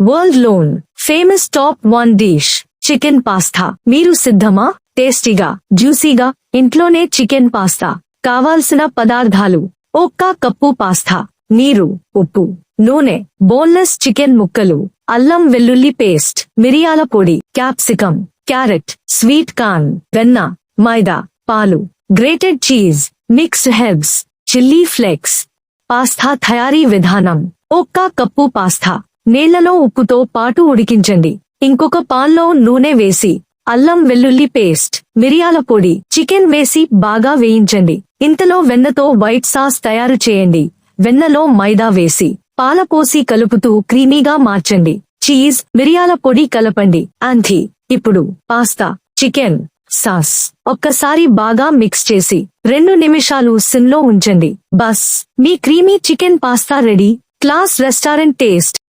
World loan famous top one dish chicken pasta మీరు సిద్ధమా? టేస్టీగా జ్యూసీగా? ఇంట్లోనే చికెన్ పాస్తా. కావాల్సిన పదార్థాలు. ఒక్క కప్పు పాస్తా. నీరు ఉప్పు. నూనె బోన్లెస్ చికెన్ ముక్కలు. అల్లం వెల్లుల్లి పేస్ట్ మిరియాల పొడి క్యాప్సికం క్యారెట్ స్వీట్ కార్న్ వెన్న మైదా పాలు grated cheese mixed herbs chilli flakes. Pasta తయారీ విధానం. ఒక్క కప్పు పాస్తా. నీళ్ళలో ఉప్పుతో పాటు ఉడికించండి. ఇంకొక పాన్లో నూనె వేసి అల్లం వెల్లుల్లి పేస్ట్ మిరియాల పొడి చికెన్ వేసి బాగా వేయించండి. ఇంతలో వెన్నతో వైట్ సాస్ తయారు చేయండి. వెన్నలో మైదా వేసి పాలపోసి కలుపుతూ క్రీమీగా మార్చండి. చీజ్ మిరియాల పొడి కలపండి. అంతి ఇప్పుడు పాస్తా చికెన్ సాస్ ఒక్కసారి బాగా మిక్స్ చేసి రెండు నిమిషాలు సిమ్లో ఉంచండి. బస్ మీ creamy chicken pasta ready. Class restaurant taste.